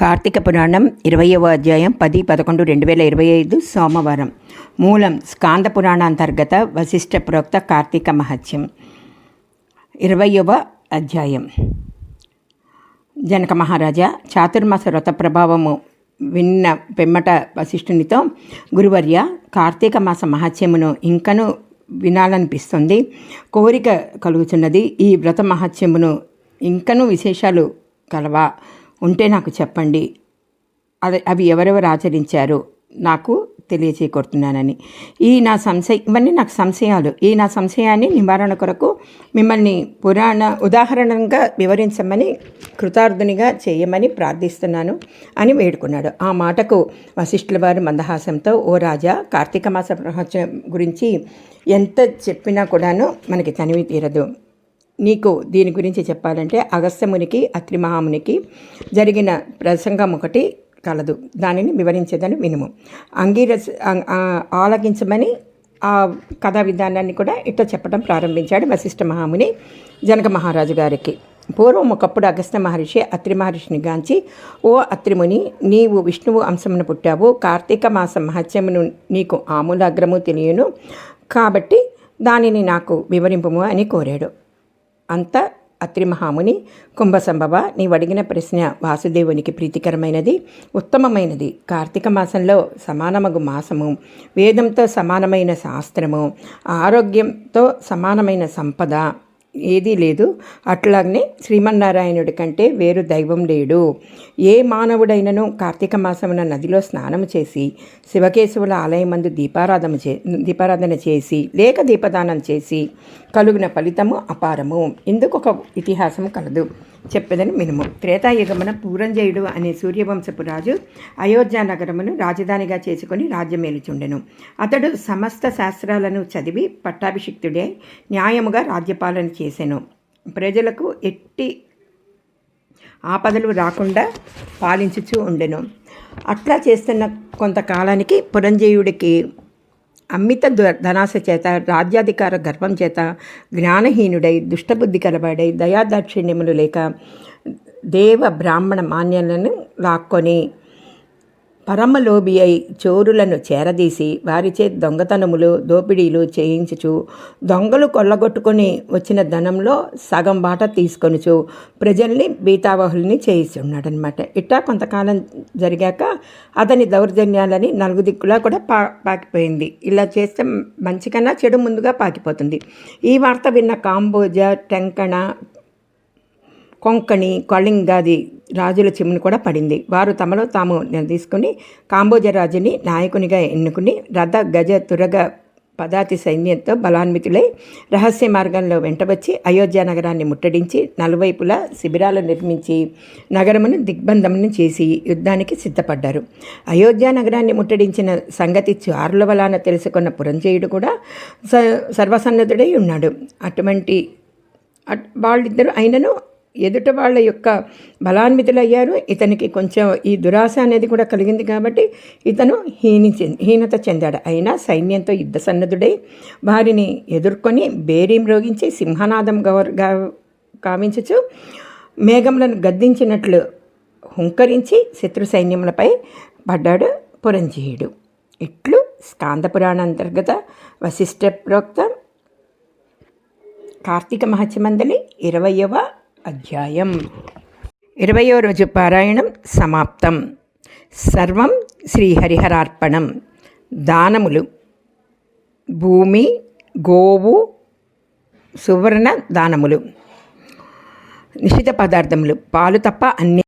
కార్తీక పురాణం ఇరవయవ అధ్యాయం పది పదకొండు రెండు వేల ఇరవై ఐదు సోమవారం. మూలం స్కాంద పురాణ అంతర్గత ప్రోక్త కార్తీక మహత్యం. ఇరవయవ అధ్యాయం. జనక మహారాజా చాతుర్మాస వ్రత ప్రభావము విన్న పెమ్మట వశిష్ఠునితో గురువర్య కార్తీక మాస మహత్యమును ఇంకను వినాలనిపిస్తుంది. కోరిక కలుగుతున్నది ఈ వ్రత మహత్యమును ఇంకను విశేషాలు కలవా? ఉంటే నాకు చెప్పండి. అది అవి ఎవరెవరు ఆచరించారు నాకు తెలియచేయకొడుతున్నానని. ఈ నా సంశయ ఇవన్నీ నాకు సంశయాలు. ఈ నా సంశయాన్ని నివారణ కొరకు మిమ్మల్ని పురాణ ఉదాహరణగా వివరించమని కృతార్థునిగా చేయమని ప్రార్థిస్తున్నాను అని వేడుకున్నాడు. ఆ మాటకు వశిష్ఠుల వారి మందహాసంతో ఓ రాజా కార్తీక మాస ప్రహోత్సవం గురించి ఎంత చెప్పినా కూడాను మనకి తనివి తీరదు. నీకు దీని గురించి చెప్పాలంటే అగస్త్యమునికి అత్రి మహామునికి జరిగిన ప్రసంగం ఒకటి కలదు. దానిని వివరించేదని వినుము అంగీరస్ ఆలకించమని ఆ కథా విధానాన్ని కూడా ఇట్లా చెప్పడం ప్రారంభించాడు వశిష్ఠ మహాముని జనక మహారాజు గారికి. పూర్వం ఒకప్పుడు అగస్త్య మహర్షి అత్రి మహర్షిని గాంచి ఓ అత్రిముని నీవు విష్ణువు అంశమును పుట్టావు. కార్తీక మాస మహత్యమును నీకు ఆమూలాగ్రము తెలియను. కాబట్టి దానిని నాకు వివరింపము అని కోరాడు. అంత అత్రి మహాముని కుంభసంభవ నీవడిగిన ప్రశ్న వాసుదేవునికి ప్రీతికరమైనది ఉత్తమమైనది. కార్తీక మాసంలో సమానమగు మాసము వేదంతో సమానమైన శాస్త్రము ఆరోగ్యంతో సమానమైన సంపద ఏదీ లేదు. అట్లాగనే శ్రీమన్నారాయణుడి కంటే వేరు దైవం లేడు. ఏ మానవుడైనను కార్తీక మాసమున నదిలో స్నానం చేసి శివకేశవుల ఆలయమందు దీపారాధన చే దీపారాధన చేసి లేక దీపదానం చేసి కలుగున ఫలితము అపారము. ఇందుకు ఒక ఇతిహాసం కలదు. చెప్పేదని మినుము. త్రేతాయుగమున పూరంజయుడు అనే సూర్యవంశపు రాజు అయోధ్య నగరమును రాజధానిగా చేసుకొని రాజ్యమేలుచుండెను. అతడు సమస్త శాస్త్రాలను చదివి పట్టాభిషిక్తుడే న్యాయముగా రాజ్యపాలన చేసెను. ప్రజలకు ఎట్టి ఆపదలు రాకుండా పాలించుచూ ఉండెను. అట్లా చేస్తున్న కొంతకాలానికి పురంజయుడికి అమిత ధనాశ చేత రాజ్యాధికార గర్వం చేత జ్ఞానహీనుడై దుష్టబుద్ధి కలబడై దయాదాక్షిణ్యములు లేక దేవ బ్రాహ్మణ మాన్యాలను లాక్కొని పరమలోబి అయి చోరులను చేరదీసి వారిచే దొంగతనములు దోపిడీలు చేయించుచు దొంగలు కొల్లగొట్టుకొని వచ్చిన ధనంలో సగం బాట తీసుకొనుచు ప్రజల్ని బీతావహుల్ని చేయిస్తున్నాడనమాట ఇట్టా కొంతకాలం జరిగాక అతని దౌర్జన్యాలని నలుగు దిక్కులా కూడా పా పాకిపోయింది. ఇలా చేస్తే మంచి కన్నా చెడు ముందుగా పాకిపోతుంది. ఈ వార్త విన్న కాంబోజ టెంకణ కొంకణి కళింగాది రాజుల చెమును కూడా పడింది. వారు తమలో తాము నిలదీసుకుని కాంబోజ రాజుని నాయకునిగా ఎన్నుకుని రథ గజ తురగ పదాతి సైన్యంతో బలాన్వితులై రహస్య మార్గంలో వెంటవచ్చి అయోధ్య నగరాన్ని ముట్టడించి నలువైపులా శిబిరాలు నిర్మించి నగరమును దిగ్బంధమును చేసి యుద్ధానికి సిద్ధపడ్డారు. అయోధ్య నగరాన్ని ముట్టడించిన సంగతి చారుల వలాన తెలుసుకున్న పురంజయుడు కూడా స సర్వసన్నద్ధుడై ఉన్నాడు. అటువంటి వాళ్ళిద్దరూ అయినను ఎదుట వాళ్ళ యొక్క బలాన్వితులయ్యారు. ఇతనికి కొంచెం ఈ దురాశ అనేది కూడా కలిగింది కాబట్టి ఇతను హీని హీనత చెందాడు. అయినా సైన్యంతో యుద్ధ సన్నద్ధుడై వారిని ఎదుర్కొని బేరీం రోగించి సింహనాదం గౌర గా- కావించుచు మేఘములను గద్దించినట్లు హుంకరించి శత్రు సైన్యములపై పడ్డాడు పురంజీయుడు. ఇట్లు స్కాందపురాణ అంతర్గత వశిష్ఠ ప్రోక్త కార్తీక మహత్యమందలి ఇరవయవ అధ్యాయం. ఇరవయో రోజు పారాయణం సమాప్తం. సర్వం శ్రీహరిహరార్పణం. దానములు. భూమి గోవు సువర్ణ దానములు. నిషిత పదార్థములు. పాలు తప్ప అన్ని